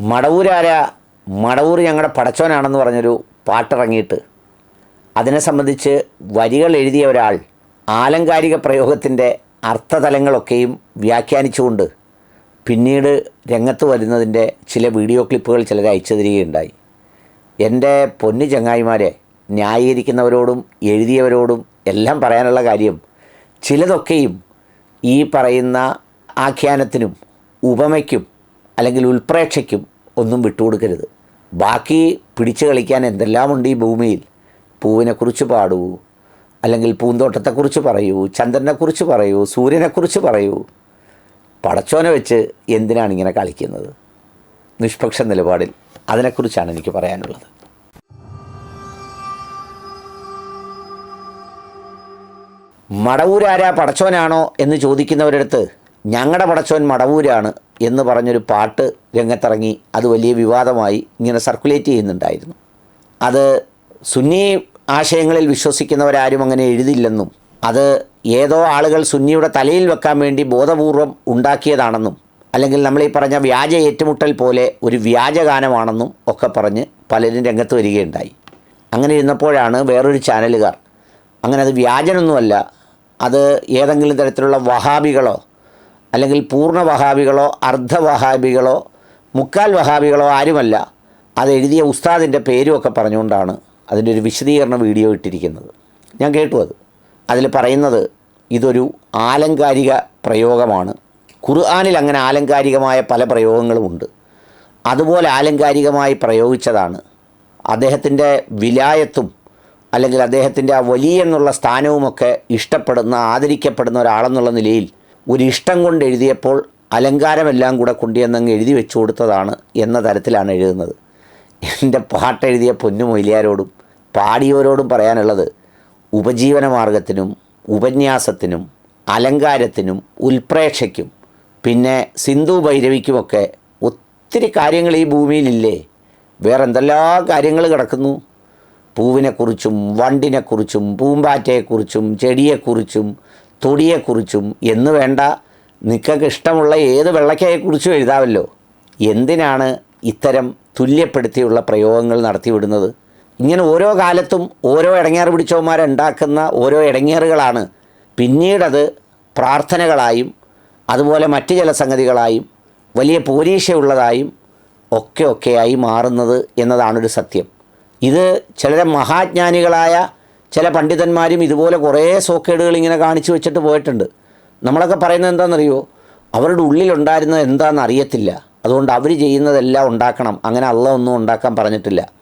മടവൂരാര മടവൂർ ഞങ്ങളുടെ പടച്ചോനാണെന്ന് പറഞ്ഞൊരു പാട്ടിറങ്ങിയിട്ട് അതിനെ സംബന്ധിച്ച് വരികൾ എഴുതിയ ഒരാൾ ആലങ്കാരിക പ്രയോഗത്തിന്റെ അർത്ഥതലങ്ങളൊക്കെയും വ്യാഖ്യാനിച്ചുകൊണ്ട് പിന്നീട് രംഗത്ത് വരുന്നതിന്റെ ചില വീഡിയോ ക്ലിപ്പുകൾ ചിലർ അയച്ചു തരികയുണ്ടായി എന്റെ പൊന്നു ചങ്ങായിമാരെ ന്യായീകരിക്കുന്നവരോടും എഴുതിയവരോടും എല്ലാം പറയാനുള്ള കാര്യം ചിലതൊക്കെയും ഈ പറയുന്ന ആഖ്യാനത്തിനും ഉപമയ്ക്കും അല്ലെങ്കിൽ ഉൽപ്രേക്ഷയ്ക്കും ഒന്നും വിട്ടുകൊടുക്കരുത്. ബാക്കി പിടിച്ചു കളിക്കാൻ എന്തെല്ലാമുണ്ട് ഈ ഭൂമിയിൽ? പൂവിനെക്കുറിച്ച് പാടൂ അല്ലെങ്കിൽ പൂന്തോട്ടത്തെക്കുറിച്ച് പറയൂ ചന്ദ്രനെക്കുറിച്ച് പറയൂ സൂര്യനെക്കുറിച്ച് പറയൂ. പടച്ചോനെ വെച്ച് എന്തിനാണ് ഇങ്ങനെ കളിക്കുന്നത്? നിഷ്പക്ഷ നിലപാടിൽ അതിനെക്കുറിച്ചാണ് എനിക്ക് പറയാനുള്ളത്. മടവൂരാരാ പടച്ചോനാണോ എന്ന് ചോദിക്കുന്നവരടുത്ത് ഞങ്ങളുടെ പടച്ചോൻ മടവൂരാണ് എന്ന് പറഞ്ഞൊരു പാട്ട് രംഗത്തിറങ്ങി അത് വലിയ വിവാദമായി ഇങ്ങനെ സർക്കുലേറ്റ് ചെയ്യുന്നുണ്ടായിരുന്നു. അത് സുന്നി ആശയങ്ങളിൽ വിശ്വസിക്കുന്നവരാരും അങ്ങനെ എഴുതില്ലെന്നും അത് ഏതോ ആളുകൾ സുന്നിയുടെ തലയിൽ വെക്കാൻ വേണ്ടി ബോധപൂർവം ഉണ്ടാക്കിയതാണെന്നും അല്ലെങ്കിൽ നമ്മൾ ഈ പറഞ്ഞ വ്യാജ ഏറ്റുമുട്ടൽ പോലെ ഒരു വ്യാജഗാനമാണെന്നും ഒക്കെ പറഞ്ഞ് പലരും രംഗത്ത് വരികയുണ്ടായി. അങ്ങനെ ഇരുന്നപ്പോഴാണ് വേറൊരു ചാനലുകാർ അങ്ങനെ അത് വ്യാജനൊന്നുമല്ല അത് ഏതെങ്കിലും തരത്തിലുള്ള വഹാബികളോ അല്ലെങ്കിൽ പൂർണ വഹാബികളോ അർദ്ധ വഹാബികളോ മുക്കാൽ വഹാബികളോ ആരുമല്ല. അത് എഴുതിയ ഉസ്താദിന്റെ പേരുമൊക്കെ പറഞ്ഞുകൊണ്ടാണ് അതിന്റെ ഒരു വിശദീകരണ വീഡിയോ ഇട്ടിരിക്കുന്നത്. ഞാൻ കേട്ടു അത്. അതിൽ പറയുന്നത് ഇതൊരു ആലങ്കാരിക പ്രയോഗമാണ്. ഖുർആാനിൽ അങ്ങനെ ആലങ്കാരികമായ പല പ്രയോഗങ്ങളുമുണ്ട് അതുപോലെ ആലങ്കാരികമായി പ്രയോഗിച്ചതാണ്. അദ്ദേഹത്തിന്റെ വിലായത്തും അല്ലെങ്കിൽ അദ്ദേഹത്തിന്റെ ആ വലിയ എന്നുള്ള സ്ഥാനവുമൊക്കെ ഇഷ്ടപ്പെടുന്ന ആദരിക്കപ്പെടുന്ന ഒരാളെന്നുള്ള നിലയിൽ ഒരു ഇഷ്ടം കൊണ്ട് എഴുതിയപ്പോൾ അലങ്കാരമെല്ലാം കൂടെ കൊണ്ടുവന്നങ്ങ് എഴുതി വെച്ചു കൊടുത്തതാണ് എന്ന തരത്തിലാണ് എഴുതുന്നത്. എന്റെ പാട്ടെഴുതിയ പൊന്നു മൊയിലിയാരോടും പാടിയവരോടും പറയാനുള്ളത് ഉപജീവന മാർഗത്തിനും ഉപന്യാസത്തിനും അലങ്കാരത്തിനും ഉൽപ്രേക്ഷയ്ക്കും പിന്നെ സിന്ധു ഭൈരവിക്കുമൊക്കെ ഒത്തിരി കാര്യങ്ങൾ ഈ ഭൂമിയിലില്ലേ? വേറെ എന്തെല്ലാം കാര്യങ്ങൾ കിടക്കുന്നു? പൂവിനെക്കുറിച്ചും വണ്ടിനെക്കുറിച്ചും പൂമ്പാറ്റയെക്കുറിച്ചും ചെടിയെക്കുറിച്ചും തൊടിയെക്കുറിച്ചും എന്ന് വേണ്ട നിങ്ങൾക്ക് ഇഷ്ടമുള്ള ഏത് വെള്ളക്കയെക്കുറിച്ചും എഴുതാമല്ലോ. എന്തിനാണ് ഇത്തരം തുല്യപ്പെടുത്തിയുള്ള പ്രയോഗങ്ങൾ നടത്തിവിടുന്നത്? ഇങ്ങനെ ഓരോ കാലത്തും ഓരോ ഇടങ്ങേറ് പിടിച്ചവന്മാരുണ്ടാക്കുന്ന ഓരോ ഇടങ്ങേറുകളാണ്. പിന്നീടത് പ്രാർത്ഥനകളായും അതുപോലെ മറ്റു ചില സംഗതികളായും വലിയ പോരീക്ഷയുള്ളതായും ഒക്കെ ഒക്കെയായി മാറുന്നത് എന്നതാണൊരു സത്യം. ഇത് ചില മഹാജ്ഞാനികളായ ചില പണ്ഡിതന്മാരും ഇതുപോലെ കുറേ സോക്കേടുകൾ ഇങ്ങനെ കാണിച്ചു വെച്ചിട്ട് പോയിട്ടുണ്ട്. നമ്മളൊക്കെ പറയുന്നത് എന്താണെന്നറിയോ? അവരുടെ ഉള്ളിലുണ്ടായിരുന്നത് എന്താണെന്ന് അറിയത്തില്ല. അതുകൊണ്ട് അവർ ചെയ്യുന്നതെല്ലാം ഉണ്ടാക്കണം. അങ്ങനെ അല്ല ഒന്നും ഉണ്ടാക്കാൻ പറഞ്ഞിട്ടില്ല.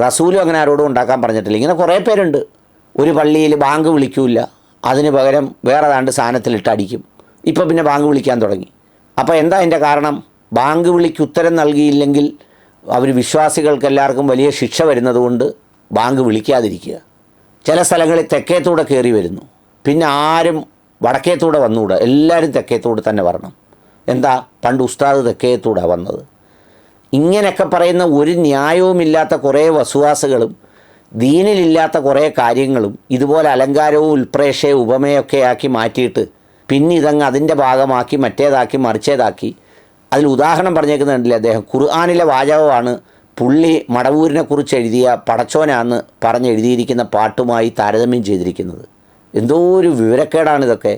റസൂലും അങ്ങനെ ആരോടും ഉണ്ടാക്കാൻ പറഞ്ഞിട്ടില്ല. ഇങ്ങനെ കുറേ പേരുണ്ട്. ഒരു പള്ളിയിൽ ബാങ്ക് വിളിക്കൂല അതിന് പകരം വേറെ താണ്ട് സാധനത്തിലിട്ട് അടിക്കും. ഇപ്പോൾ പിന്നെ ബാങ്ക് വിളിക്കാൻ തുടങ്ങി. അപ്പോൾ എന്താ അതിന്റെ കാരണം? ബാങ്ക് വിളിക്ക് ഉത്തരം നൽകിയില്ലെങ്കിൽ അവർ വിശ്വാസികൾക്ക് എല്ലാവർക്കും വലിയ ശിക്ഷ വരുന്നതുകൊണ്ട് ബാങ്ക് വിളിക്കാതിരിക്കുക. ചില സ്ഥലങ്ങളിൽ തെക്കേത്തൂടെ കയറി വരുന്നു. പിന്നെ ആരും വടക്കേത്തൂടെ വന്നുകൂടാ എല്ലാവരും തെക്കേത്തൂടെ തന്നെ വരണം. എന്താ? പണ്ട് ഉസ്താദ് തെക്കേത്തൂടെ വന്നത്. ഇങ്ങനെയൊക്കെ പറയുന്ന ഒരു ന്യായവുമില്ലാത്ത കുറേ വസുവാസുകളും ദീനിലില്ലാത്ത കുറേ കാര്യങ്ങളും ഇതുപോലെ അലങ്കാരവും ഉൽപ്രേക്ഷയും ഉപമയൊക്കെ ആക്കി മാറ്റിയിട്ട് പിന്നെ ഇതങ്ങ് അതിന്റെ ഭാഗമാക്കി മറ്റേതാക്കി മറിച്ചേതാക്കി. അതിൽ ഉദാഹരണം പറഞ്ഞേക്കുന്നുണ്ടല്ലേ അദ്ദേഹം? ഖുർആാനിലെ വാചകമാണ് പുള്ളി മടവൂരിനെ കുറിച്ച് എഴുതിയ പടച്ചോനാന്ന് പറഞ്ഞ് എഴുതിയിരിക്കുന്ന പാട്ടുമായി താരതമ്യം ചെയ്തിരിക്കുന്നത്. എന്തോ ഒരു വിവരക്കേടാണിതൊക്കെ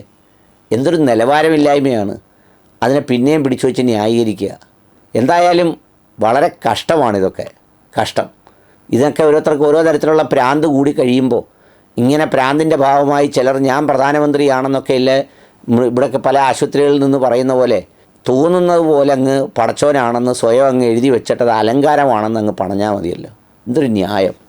എന്തൊരു നിലവാരമില്ലായ്മയാണ്. അതിനെ പിന്നെയും പിടിച്ചു വെച്ച് ന്യായീകരിക്കുക. എന്തായാലും വളരെ കഷ്ടമാണിതൊക്കെ കഷ്ടം. ഇതൊക്കെ ഓരോരുത്തർക്ക് ഓരോ തരത്തിലുള്ള പ്രാന്ത് കൂടി കഴിയുമ്പോൾ ഇങ്ങനെ പ്രാന്തിന്റെ ഭാവമായി ചിലർ ഞാൻ പ്രധാനമന്ത്രിയാണെന്നൊക്കെ ഇല്ലേ ഇവിടെയൊക്കെ പല ആശുപത്രികളിൽ നിന്ന് പറയുന്ന പോലെ തോന്നുന്നത് പോലെ അങ്ങ് പടച്ചോനാണെന്ന് സ്വയം അങ്ങ് എഴുതി വെച്ചിട്ടത് അലങ്കാരമാണെന്ന് അങ്ങ് പറഞ്ഞാൽ മതിയല്ലോ. എന്തൊരു ന്യായം.